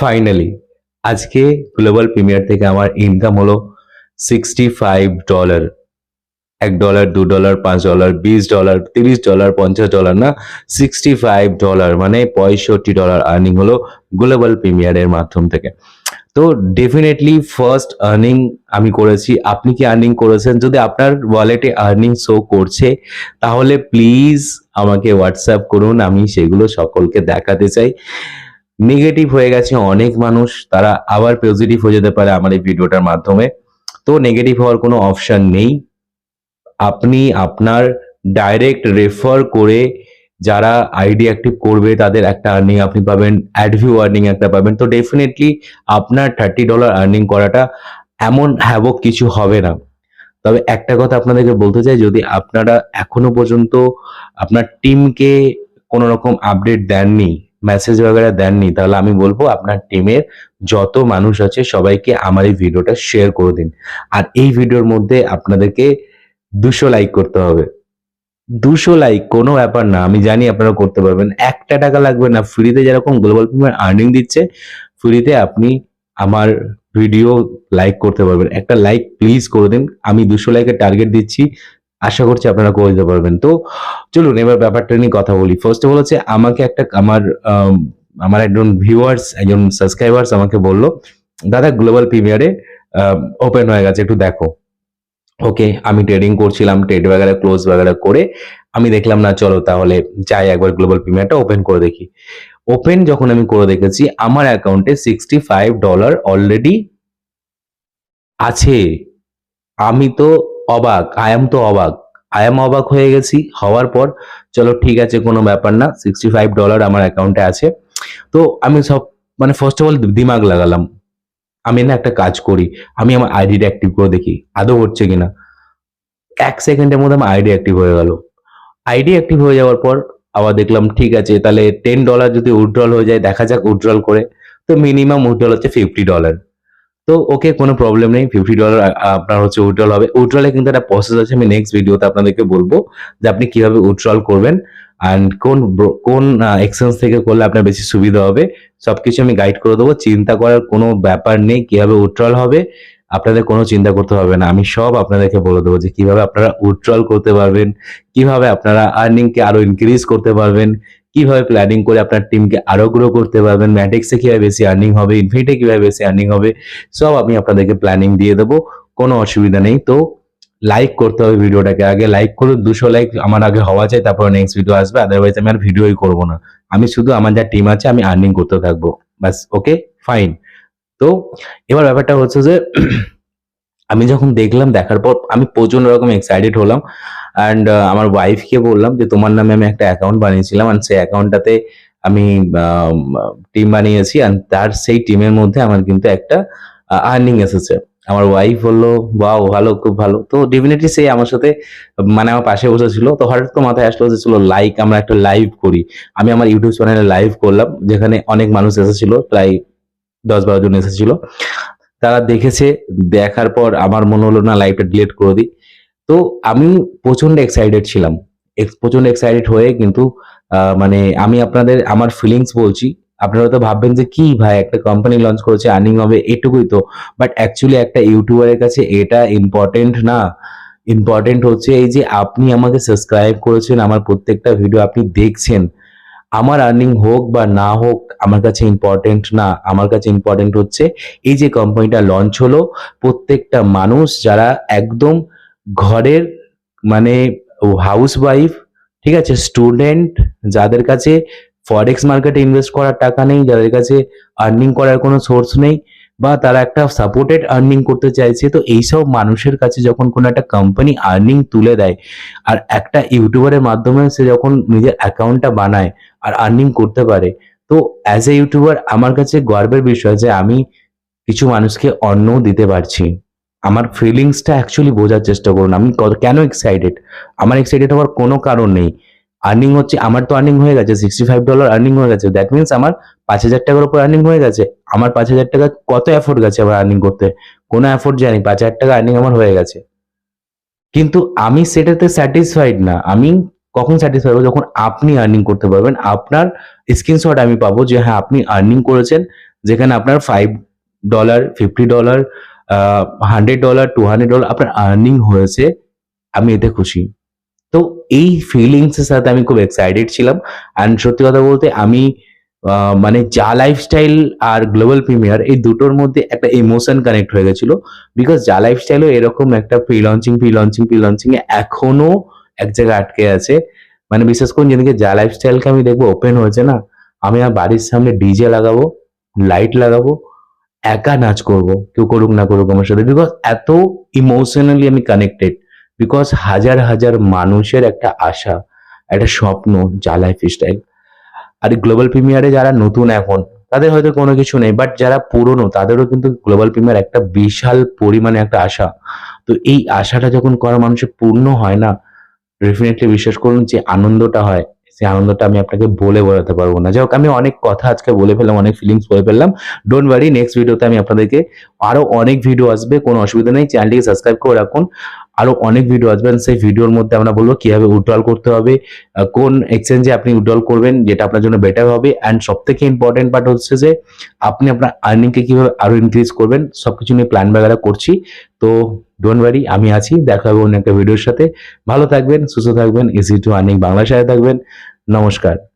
Finally আজকে global premier থেকে আমার ইনকাম হলো সিক্সটি ফাইভ ডলার এক ডলার দু ডলার পাঁচ ডলার বিশ ডলার তিরিশ ডলার পঞ্চাশ ডলার না সিক্সটি ফাইভ ডলার মানে পঁয়ষট্টি ডলার আর্নিং হলো গ্লোবাল প্রিমিয়ারের মাধ্যম থেকে। তো ডেফিনেটলি ফার্স্ট আর্নিং আমি করেছি। আপনি কি আর্নিং করেছেন? যদি আপনার ওয়ালেটে আর্নিং শো করছে, তাহলে প্লিজ আমাকে হোয়াটসঅ্যাপ করুন, আমি সেগুলো সকলকে দেখাতে চাই। নেগেটিভ হয়ে গেছে অনেক মানুষ, তারা আবার পজিটিভ হয়ে যেতে পারে আমার এই ভিডিওটার মাধ্যমে। তো নেগেটিভ হওয়ার কোনো অপশন নেই। আপনি আপনার ডাইরেক্ট রেফার করে যারা আইডি অ্যাক্টিভ করবে, তাদের একটা আর্নিং আপনি পাবেন অ্যাডভিউ আর্নিং একটা পাবেন। তো ডেফিনেটলি আপনার থার্টি ডলার আর্নিং করাটা এমন হ্যাবক কিছু হবে না। তবে একটা কথা আপনাদেরকে বলতে চাই, যদি আপনারা এখনও পর্যন্ত আপনার টিমকে কোনো রকম আপডেট দেননি মেসেজ বগেরা দেননি তাহলে আমি বলব আপনার টিমের যত মানুষ আছে সবাইকে আমার এই ভিডিওটা শেয়ার করে দিন আর এই ভিডিওর মধ্যে আপনাদেরকে দুশো লাইক করতে হবে দুশো লাইক কোনো ব্যাপার না, আমি জানি আপনারা করতে পারবেন। একটা টাকা লাগবে না ফ্রিতে যেরকম গ্লোবাল প্রিমিয়ার আর্নিং দিচ্ছে ফ্রিতে আপনি আমার ভিডিও লাইক করতে পারবেন। একটা লাইক প্লিজ করে দিন, আমি দুশো লাইকের টার্গেট দিচ্ছি। আশা করছি আপনারা করে দিতে পারবেন। তো চলুন, এবার ব্যাপারটা নিয়ে কথা বলি। ফার্স্ট অফ অল হচ্ছে, আমাকে একটা আমার আমার একজন ভিউয়ার্স একজন সাবস্ক্রাইবার্স আমাকে বলল, দাদা গ্লোবাল প্রিমিয়ারে ওপেন হয়ে গেছে, একটু দেখো। ওকে আমি ট্রেডিং করছিলাম ট্রেড বাগেরা ক্লোজ বাগেরা করে, আমি দেখলাম না, চলো তাহলে যাই একবার গ্লোবাল প্রিমিয়ারটা ওপেন করে দেখি। ওপেন যখন আমি করে দেখেছি, আমার অ্যাকাউন্টে সিক্সটি ফাইভ ডলার অলরেডি আছে। আমি তো অবাক আই এম তো অবাক। আই এম অবাক হয়ে গেছি হওয়ার পর। চলো, ঠিক আছে, কোনো ব্যাপার না। সিক্সটি ফাইভ ডলার আমার অ্যাকাউন্টে আছে। তো আমি সব মানে ফার্স্ট অফ অল দিমাগ লাগালাম। আমি না একটা কাজ করি। আমি আমার আইডিটা অ্যাক্টিভ করে দেখি, আদৌ হচ্ছে কিনা। এক সেকেন্ডের মধ্যে আমার আইডি অ্যাক্টিভ হয়ে গেল। আইডি অ্যাক্টিভ হয়ে যাওয়ার পর আবার দেখলাম, ঠিক আছে, তাহলে টেন ডলার যদি উইথড্রল হয়ে যায়, দেখা যাক উইথড্রল করে। তো মিনিমাম উইথড্রল হচ্ছে ফিফটি ডলার তো ওকে কোনো প্রবলেম নেই ফিফটি ডলার আপনার হচ্ছে উইথড্রল হবে। উইথড্রলে কিন্তু একটা প্রসেস আছে, আমি নেক্সট ভিডিওতে আপনাদেরকে বলব যে আপনি কীভাবে উইথড্রল করবেন অ্যান্ড কোন কোন এক্সচেঞ্জ থেকে করলে আপনার বেশি সুবিধা হবে। সব কিছু আমি গাইড করে দেবো, চিন্তা করার কোনো ব্যাপার নেই কীভাবে উইথড্রল হবে, আপনাদের কোনো চিন্তা করতে হবে না। আমি সব আপনাদেরকে বলে দেবো যে কীভাবে আপনারা উইথড্রল করতে পারবেন, কীভাবে আপনারা আর্নিংকে আরও ইনক্রিজ করতে পারবেন কীভাবে প্ল্যানিং করে আপনার টিমকে আরও গ্রো করতে পারবেন? ম্যাটিক্সে কীভাবে বেশি আর্নিং হবে? ইনফিনিটে কীভাবে বেশি আর্নিং হবে? সব আমি আপনাদেরকে প্ল্যানিং দিয়ে দেবো, কোনো অসুবিধা নেই। তো লাইক করতে হবে ভিডিওটাকে। আগে লাইক করুন, দুশো লাইক আমার আগে হওয়া চাই, তারপর নেক্সট ভিডিও আসবে। আদারওয়াইজ আমি আর ভিডিওই করব না। আমি শুধু আমার যা টিম আছে, আমি আর্নিং করতে থাকব। ব্যাস ওকে ফাইন তো এবার ব্যাপারটা হচ্ছে যে, আমি যখন দেখলাম, দেখার পর আমি প্রচণ্ড রকম এক্সাইটেড হলাম। অ্যান্ড আমার ওয়াইফকে বললাম যে, তোমার নামে আমি একটা অ্যাকাউন্ট বানিয়েছিলাম অ্যান্ড সেই অ্যাকাউন্টটাতে আমি টিম বানিয়েছি অ্যান্ড তার সেই টিমের মধ্যে আমার কিন্তু একটা আর্নিং এসেছে. আমার ওয়াইফ বলল বাও ভালো, খুব ভালো। তো ডেফিনেটলি সে আমার সাথে মানে আমার পাশে বসেছিল। তো হঠাৎ তো মাথায় আসলো যে, চলো লাইক আমরা একটা লাইভ করি। আমি আমার ইউটিউব চ্যানেলে লাইভ করলাম, যেখানে অনেক মানুষ এসেছিল, প্রায় দশ বারো জন এসেছিল। তারা দেখেছে, দেখার পর আমার মনে হলো, না লাইভটা ডিলেট করে দিই। তো আমি প্রচণ্ড এক্সাইটেড ছিলাম। প্রচণ্ড এক্সাইটেড হয়ে কিন্তু মানে আমি আপনাদের, আমার ফিলিংস বলছি। আপনারা তো ভাববেন যে, কি ভাই, একটা কোম্পানি লঞ্চ করেছে আর্নিং হবে এটুকুই তো। বাট অ্যাকচুয়ালি একটা ইউটিউবারের কাছে এটা ইম্পর্টেন্ট না। ইম্পর্টেন্ট হচ্ছে এই যে, আপনি আমাকে সাবস্ক্রাইব করেছেন, আমার প্রত্যেকটা ভিডিও আপনি দেখছেন। আমার আর্নিং হোক বা না হোক, আমার কাছে ইম্পর্টেন্ট না। আমার কাছে ইম্পর্টেন্ট হচ্ছে, এই যে কোম্পানিটা লঞ্চ হলো, প্রত্যেকটা মানুষ যারা একদম ঘরের মানে হাউস ওয়াইফ ঠিক আছে? স্টুডেন্ট যাদের কাছে ফরেক্স মার্কেটে ইনভেস্ট করার টাকা নেই, যাদের কাছে আর্নিং করার কোনো সোর্স নেই, বা তারা একটা সাপোর্টেড আর্নিং করতে চাইছে, তো এইসব মানুষের কাছে যখন কোনো একটা কোম্পানি আর্নিং তুলে দেয়, আর একটা ইউটিউবারের মাধ্যমে সে যখন নিজের অ্যাকাউন্টটা বানায় আর আর্নিং করতে পারে, তো অ্যাজ এ ইউটিউবার আমার কাছে গর্বের বিষয় যে আমি কিছু মানুষকে অন্নও দিতে পারছি। আমার ফিলিংসটা অ্যাকচুয়ালি বোঝার চেষ্টা করুন। আমি কেন এক্সাইটেড আমার এক্সাইটেড হওয়ার কোনো কারণ নেই। আর্নিং হচ্ছে, আমার তো আর্নিং হয়ে গেছে সিক্সটি ফাইভ ডলার আর্নিং হয়ে গেছে। দ্যাট মিনস আমার পাঁচ হাজার টাকার উপর আর্নিং হয়ে গেছে। আমার পাঁচ হাজার টাকা কত এফোর্ট গেছে আমার আর্নিং করতে? কোনো এফোর্ট জানি পাঁচ হাজার টাকা আর্নিং আমার হয়ে গেছে। কিন্তু আমি সেটাতে স্যাটিসফাইড না। আমি কখন স্যাটিসফাইড হব? যখন আপনি আর্নিং করতে পারবেন। আপনার স্ক্রিনশট আমি পাবো যে হ্যাঁ আপনি আর্নিং করেছেন। যেখানে আপনার five dollar fifty dollar hundred dollar two hundred dollar আপনার আর্নিং হয়েছে, আমি এতে খুশি। তো এই ফিলিংসের সাথে আমি খুব এক্সাইটেড ছিলাম। অ্যান্ড সত্যি কথা বলতে আমি মানে যা লাইফস্টাইল আর গ্লোবাল প্রিমিয়ার এই দুটোর মধ্যে একটা ইমোশন কানেক্ট হয়ে গেছিল। বিকজ যা লাইফস্টাইলও এরকম একটা pre launching pre launching pre launching এ এখনও এক জায়গায় আটকে আছে। মানে বিশেষ করে যেদিকে যা লাইফস্টাইলকে আমি দেখব ওপেন হয়েছে না, আমি আমার বাড়ির সামনে ডিজে লাগাবো লাইট লাগাবো একা নাচ করব, কেউ করুক না করুক আমার সাথে বিকজ এত ইমোশনালি আমি কানেক্টেড বিকজ হাজার হাজার মানুষের একটা আশা, একটা স্বপ্ন, যা লাইফ স্টাইল আর গ্লোবাল প্রিমিয়ারে যারা নতুন এখন, তাদের হয়তো কোনো কিছু নেই বাট যারা পুরনো, তাদেরও কিন্তু গ্লোবাল প্রিমিয়ার একটা বিশাল পরিমাণে একটা আশা। তো এই আশাটা যখন করা মানুষের পূর্ণ হয় না ডেফিনেটলি বিশ্বাস করুন যে আনন্দটা হয়। সেই আনন্দটা আমি আপনাকে বলে বোঝাতে পারব না। যাই আমি অনেক কথা আজকে বলে ফেললাম, অনেক ফিলিংস বলে ফেললাম। ডোন্ট ওয়ারি নেক্সট ভিডিওতে আমি আপনাদেরকে আরও অনেক ভিডিও আসবে, কোনো অসুবিধা নেই। চ্যানেলটিকে সাবস্ক্রাইব করে রাখুন। আরও অনেক ভিডিও আসবে and সেই ভিডিওর মধ্যে আমরা বলব কীভাবে উইথড্রল করতে হবে কোন এক্সচেঞ্জে আপনি উইথড্রল করবেন, যেটা আপনার জন্য বেটার হবে অ্যান্ড সব থেকে ইম্পর্টেন্ট পার্ট হচ্ছে যে আপনি আপনার আর্নিংকে কীভাবে আরও ইনক্রিজ করবেন, সবকিছু নিয়ে প্ল্যান বাগেরা করছি। তো ডোন্ট ওয়ারি আমি আছি, দেখা হবে অন্য একটা ভিডিওর সাথে। ভালো থাকবেন, সুস্থ থাকবেন ইজি টু আর্নিং বাংলা সাথে থাকবেন। নমস্কার।